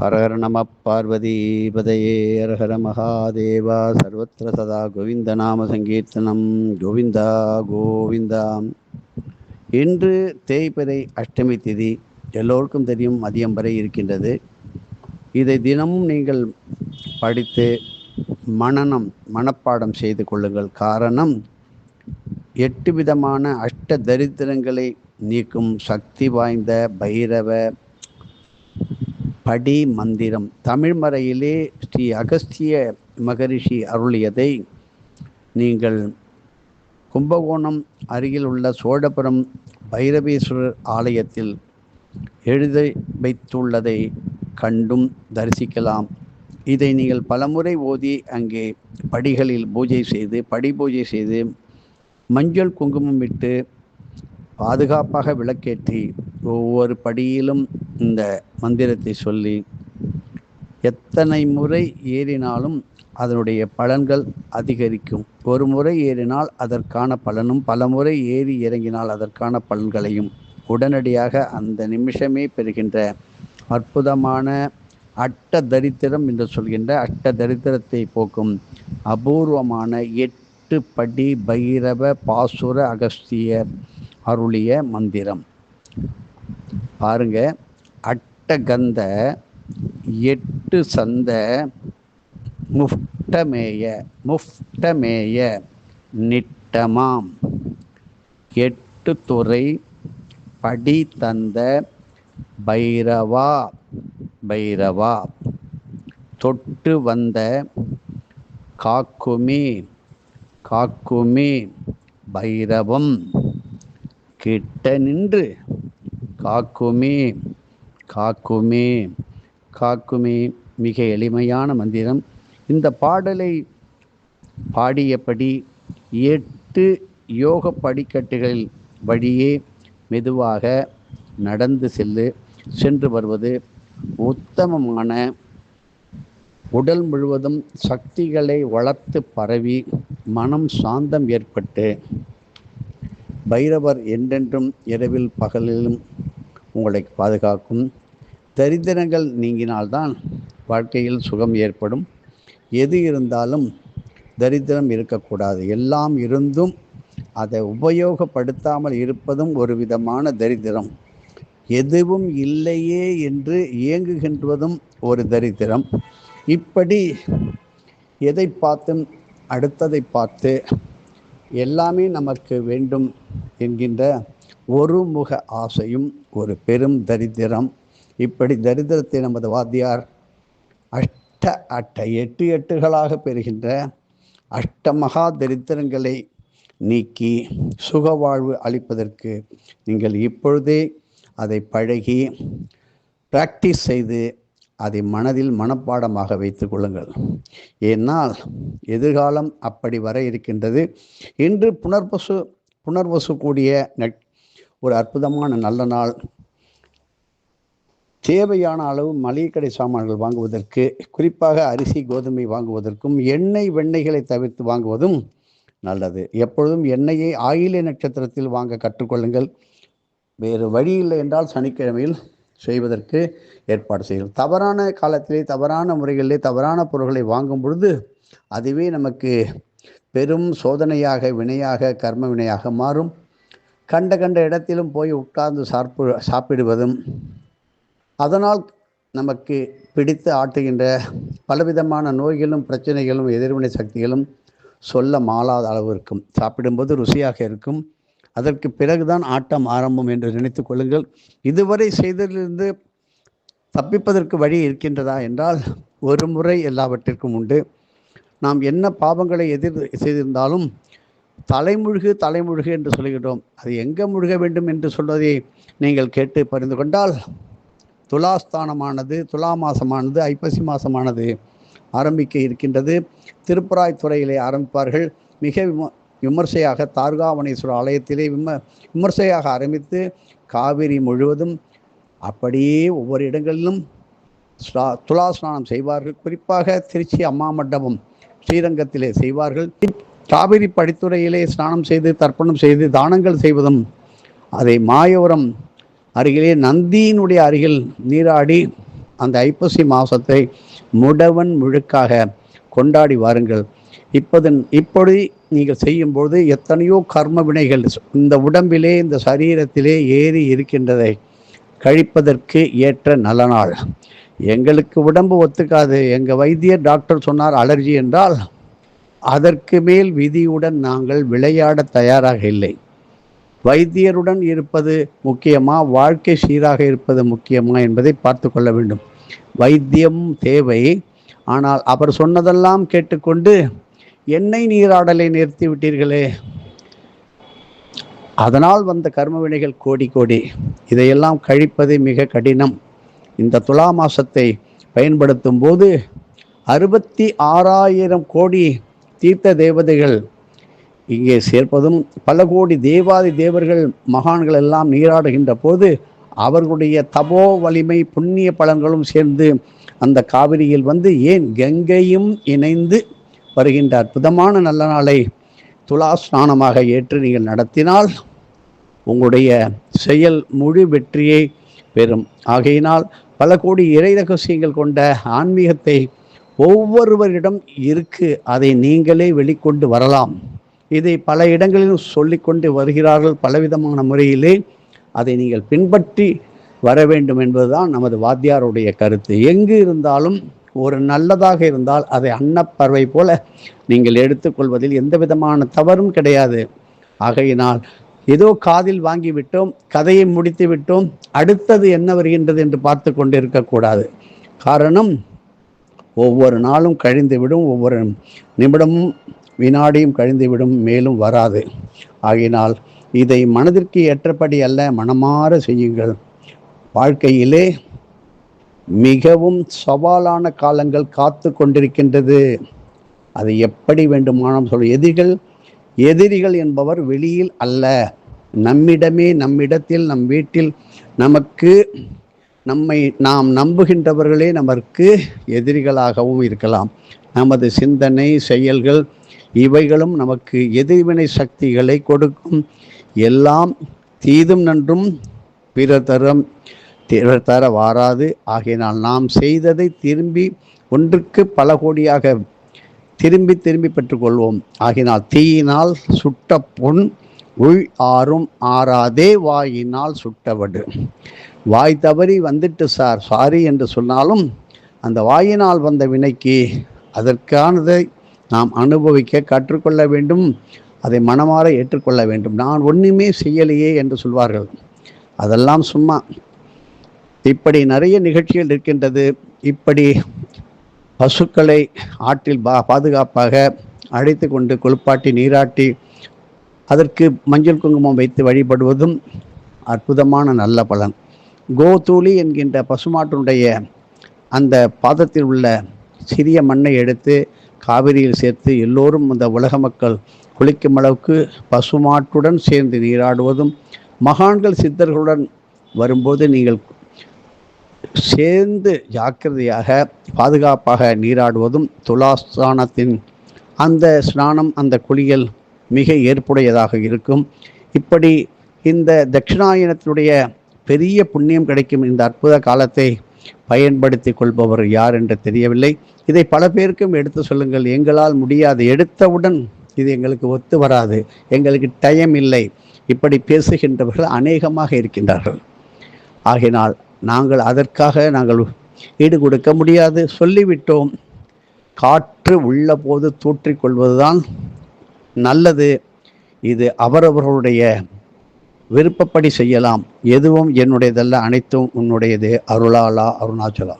ஹரஹர நம பார்வதீபதையே ஹரஹர மகாதேவா சர்வத்திர சதா கோவிந்த நாம சங்கீர்த்தனம் கோவிந்தா கோவிந்தா இன்று தேய்பிறை அஷ்டமி திதி எல்லோருக்கும் தெரியும் மதியம் வரை இருக்கின்றது. இதை தினமும் நீங்கள் படித்து மனநம் மனப்பாடம் செய்து கொள்ளுங்கள். காரணம் எட்டு விதமான அஷ்ட தரித்திரங்களை நீக்கும் சக்தி வாய்ந்த பைரவ படி மந்திரம். தமிழ்மறையிலே ஸ்ரீ அகஸ்திய மகரிஷி அருளியதை நீங்கள் கும்பகோணம் அருகில் உள்ள சோழபுரம் பைரவேஸ்வரர் ஆலயத்தில் எழுதி வைத்துள்ளதை கண்டும் தரிசிக்கலாம். இதை நீங்கள் பலமுறை ஓதி அங்கே படிகளில் பூஜை செய்து படி பூஜை செய்து மஞ்சள் குங்குமம் விட்டு பாதுகாப்பாக விளக்கேற்றி ஒவ்வொரு படியிலும் இந்த மந்திரத்தை சொல்லி எத்தனை முறை ஏறினாலும் அதனுடைய பலன்கள் அதிகரிக்கும். ஒரு முறை ஏறினால் அதற்கான பலனும் பல முறை ஏறி இறங்கினால் அதற்கான பலன்களையும் உடனடியாக அந்த நிமிஷமே பெறுகின்ற அற்புதமான அட்ட தரித்திரம் என்று சொல்கின்ற அட்ட தரித்திரத்தை போக்கும் அபூர்வமான எட்டு படி பைரவ பாசுர அகஸ்தியர் அருளிய மந்திரம். பாருங்கள் அட்டகந்த எட்டு சந்த முஃப்டமேய முஃப்டமேய நிட்டமாம். எட்டு துறை படி தந்த பைரவா பைரவா. தொட்டு வந்த காக்குமி காக்குமி பைரவம். கிட்ட நின்று காக்குமே காக்குமே காக்குமே மிக எளிமையான மந்திரம். இந்த பாடலை பாடியபடி எட்டு யோக படிக்கட்டுகளில் வழியே மெதுவாக நடந்து செல்லு. சென்று வருவது உத்தமமான உடல் முழுவதும் சக்திகளை வளர்த்து பரவி மனம் சாந்தம் ஏற்பட்டு பைரவர் என்றென்றும் இரவில் பகலிலும் உங்களை பாதுகாக்கும். தரித்திரங்கள் நீங்கினால்தான் வாழ்க்கையில் சுகம் ஏற்படும். எது இருந்தாலும் தரித்திரம் இருக்கக்கூடாது. எல்லாம் இருந்தும் அதை உபயோகப்படுத்தாமல் இருப்பதும் ஒரு விதமான தரித்திரம். எதுவும் இல்லையே என்று இயங்குகின்றதும் ஒரு தரித்திரம். இப்படி எதை பார்த்தும் அடுத்ததை பார்த்து எல்லாமே நமக்கு வேண்டும் என்கின்ற ஒரு முக ஆசையும் ஒரு பெரும் தரித்திரம். இப்படி தரித்திரத்தை நமது வாத்தியார் அஷ்ட அட்ட எட்டு எட்டுகளாக பெறுகின்ற அஷ்டமகா தரித்திரங்களை நீக்கி சுகவாழ்வு அளிப்பதற்கு நீங்கள் இப்பொழுதே அதை பழகி பிராக்டிஸ் செய்து அதை மனதில் மனப்பாடமாக வைத்து கொள்ளுங்கள். ஏனால் எதிர்காலம் அப்படி வர இருக்கின்றது. இன்று புனர்வசு புனர்வசு கூடிய ஒரு அற்புதமான நல்ல நாள் தேவையான அளவு மளிகை கடை சாமான்கள் வாங்குவதற்கு குறிப்பாக அரிசி கோதுமை வாங்குவதற்கும் எண்ணெய் வெண்ணெய்களை தவிர்த்து வாங்குவதும் நல்லது. எப்பொழுதும் எண்ணெயை ஆயிலை நட்சத்திரத்தில் வாங்க கற்றுக்கொள்ளுங்கள். வேறு வழி இல்லை என்றால் சனிக்கிழமையில் செய்வதற்கு ஏற்பாடு செய்யும் தவறான காலத்திலே தவறான முறைகளிலே தவறான பொருட்களை வாங்கும் பொழுது அதுவே நமக்கு பெரும் சோதனையாக வினையாக கர்ம வினையாக மாறும். கண்ட கண்ட இடத்திலும் போய் உட்கார்ந்து சாப்பு சாப்பிடுவதும் அதனால் நமக்கு பிடித்து ஆட்டுகின்ற பலவிதமான நோய்களும் பிரச்சனைகளும் எதிர்வினை சக்திகளும் சொல்ல மாளாத அளவு இருக்கும். சாப்பிடும்போது ருசியாக இருக்கும். அதற்கு பிறகுதான் ஆட்டம் ஆரம்பம் என்று நினைத்து கொள்ளுங்கள். இதுவரை செய்ததிலிருந்து தப்பிப்பதற்கு வழி இருக்கின்றதா என்றால் ஒரு முறை எல்லாவற்றிற்கும் உண்டு. நாம் என்ன பாவங்களை எதிர் செய்திருந்தாலும் தலைமுழுகு தலைமுழுகு என்று சொல்கிறோம் அது எங்கே முழுக வேண்டும் என்று சொல்வதை நீங்கள் கேட்டு பரிந்து கொண்டால் துலாஸ்தானமானது துலா மாசமானது ஐப்பசி மாசமானது ஆரம்பிக்க இருக்கின்றது. திருப்பராய் துறையிலே ஆரம்பிப்பார்கள். மிக விமர்சையாக தார்காவணேஸ்வரர் ஆலயத்திலே விம விமர்சையாக ஆரம்பித்து காவிரி முழுவதும் அப்படியே ஒவ்வொரு இடங்களிலும் ஸ்ரா துலா ஸ்நானம் செய்வார்கள். குறிப்பாக திருச்சி அம்மா மண்டபம் ஸ்ரீரங்கத்திலே செய்வார்கள். காவிரி படித்துறையிலே ஸ்நானம் செய்து தர்ப்பணம் செய்து தானங்கள் செய்வதும் அதை மாயவரம் அருகிலே நந்தியினுடைய அருகில் நீராடி அந்த ஐப்பசி மாதத்தை முடவன் முழுக்காக கொண்டாடி வாருங்கள். இப்போது இப்படி நீங்கள் செய்யும்போது எத்தனையோ கர்ம வினைகள் இந்த உடம்பிலே இந்த சரீரத்திலே ஏறி இருக்கின்றதை கழிப்பதற்கு ஏற்ற நல்ல நாள் எங்களுக்கு உடம்பு ஒத்துக்காது. எங்கள் வைத்தியர் டாக்டர் சொன்னார் அலர்ஜி என்றால் அதற்கு மேல் விதியுடன் நாங்கள் விளையாட தயாராக இல்லை. வைத்தியருடன் இருப்பது முக்கியமா? வாழ்க்கை சீராக இருப்பது முக்கியமா என்பதை பார்த்து கொள்ள வேண்டும். வைத்தியம் தேவை. ஆனால் அவர் சொன்னதெல்லாம் கேட்டுக்கொண்டு எண்ணெய் நீராடலை நிறுத்தி விட்டீர்களே. அதனால் வந்த கர்மவினைகள் கோடி கோடி. இதையெல்லாம் கழிப்பது மிக கடினம். இந்த துலா மாசத்தை பயன்படுத்தும் போது அறுபத்தி ஆறாயிரம் கோடி தீர்த்த தேவதைகள் இங்கே சேர்ப்பதும் பல கோடி தேவாதி தேவர்கள் மகான்கள் எல்லாம் நீராடுகின்ற போது அவர்களுடைய தபோ வலிமை புண்ணிய பலன்களும் சேர்ந்து அந்த காவிரியில் வந்து ஏன் கங்கையும் இணைந்து வருகின்ற அற்புதமான நல்ல நாளை துலா ஸ்நானமாக ஏற்று நீங்கள் நடத்தினால் உங்களுடைய செயல் முழு வெற்றியை பெறும். ஆகையினால் பல கோடி இறை ரகசியங்கள் கொண்ட ஆன்மீகத்தை ஒவ்வொருவரிடம் இருக்கு. அதை நீங்களே வெளிக்கொண்டு வரலாம். இதை பல இடங்களிலும் சொல்லிக்கொண்டு வருகிறார்கள் பலவிதமான முறையிலே. அதை நீங்கள் பின்பற்றி வர வேண்டும் என்பதுதான் நமது வாத்தியாருடைய கருத்து. எங்கு இருந்தாலும் ஒரு நல்லதாக இருந்தால் அதை அன்னப்பறவை போல நீங்கள் எடுத்துக்கொள்வதில் எந்த விதமான தவறும் கிடையாது. ஆகையினால் ஏதோ காதில் வாங்கிவிட்டோம் கதையை முடித்து விட்டோம் அடுத்தது என்ன வருகின்றது என்று பார்த்து கொண்டு இருக்கக்கூடாது காரணம் ஒவ்வொரு நாளும் கழிந்துவிடும் ஒவ்வொரு நிமிடமும் வினாடியும் கழிந்துவிடும் மேலும் வராது. ஆகினால் இதை மனதிற்கு ஏற்றபடி அல்ல மனமாற செய்யுங்கள். வாழ்க்கையிலே மிகவும் சவாலான காலங்கள் காத்து கொண்டிருக்கின்றது. அது எப்படி வேண்டுமானம் சொல்ல எதிரிகள் எதிரிகள் என்பவர் வெளியில் அல்ல. நம்மிடமே நம்மிடத்தில் நம் வீட்டில் நமக்கு நம்மை நாம் நம்புகின்றவர்களே நமக்கு எதிரிகளாகவும் இருக்கலாம். நமது சிந்தனை செயல்கள் இவைகளும் நமக்கு எதிர்வினை சக்திகளை கொடுக்கும். எல்லாம் தீதும் நன்றும் பிறர் தரம் பிறர் தர வாராது. ஆகையினால் நாம் செய்ததை திரும்பி ஒன்றுக்கு பல கோடியாக திரும்பி திரும்பி பெற்றுக்கொள்வோம். ஆகினால் தீயினால் சுட்ட பொன் உள் ஆறும் ஆறாதே வாயினால் சுட்டவடு. வாய் தவறி வந்துட்டு சார் சாரி என்று சொன்னாலும் அந்த வாயினால் வந்த வினைக்கு அதற்கானதை நாம் அனுபவிக்க கற்றுக்கொள்ள வேண்டும் அதை மனமாற ஏற்றுக்கொள்ள வேண்டும். நான் ஒன்றுமே செய்யலையே என்று சொல்வார்கள். அதெல்லாம் சும்மா. இப்படி நிறைய நிகழ்ச்சிகள் இருக்கின்றது. இப்படி பசுக்களை ஆற்றில் பா பாதுகாப்பாக அழைத்து கொண்டு குளிப்பாட்டி நீராட்டி அதற்கு மஞ்சள் குங்குமம் வைத்து வழிபடுவதும் அற்புதமான நல்ல பலன். கோதூளி என்கின்ற பசுமாட்டினுடைய அந்த பாதத்தில் உள்ள சிறிய மண்ணை எடுத்து காவிரியில் சேர்த்து எல்லோரும் அந்த உலக மக்கள் குளிக்கும் அளவுக்கு பசுமாட்டுடன் சேர்ந்து நீராடுவதும் மகான்கள் சித்தர்களுடன் வரும்போது நீங்கள் சேர்ந்து ஜாக்கிரதையாக பாதுகாப்பாக நீராடுவதும் துலாஸ்தானத்தின் அந்த ஸ்நானம் அந்த குளியல் மிக ஏற்புடையதாக இருக்கும். இப்படி இந்த தட்சிணாயனத்தினுடைய பெரிய புண்ணியம் கிடைக்கும் இந்த அற்புத காலத்தை பயன்படுத்தி கொள்பவர் யார் என்று தெரியவில்லை. இதை பல பேருக்கும் எடுத்து சொல்லுங்கள். எங்களால் முடியாது. எடுத்தவுடன் இது எங்களுக்கு ஒத்து வராது. எங்களுக்கு டைம் இல்லை. இப்படி பேசுகின்றவர்கள் அநேகமாக இருக்கின்றார்கள். ஆகினால் நாங்கள் அதற்காக நாங்கள் ஈடு கொடுக்க முடியாது. சொல்லிவிட்டோம். காற்று உள்ள போது தூற்றிக்கொள்வதுதான் நல்லது. இது அவரவர்களுடைய விருப்பப்படி செய்யலாம். எதுவும் என்னுடையதல்ல அனைத்தும் உன்னுடையது. அருளாலா அருணாச்சலா.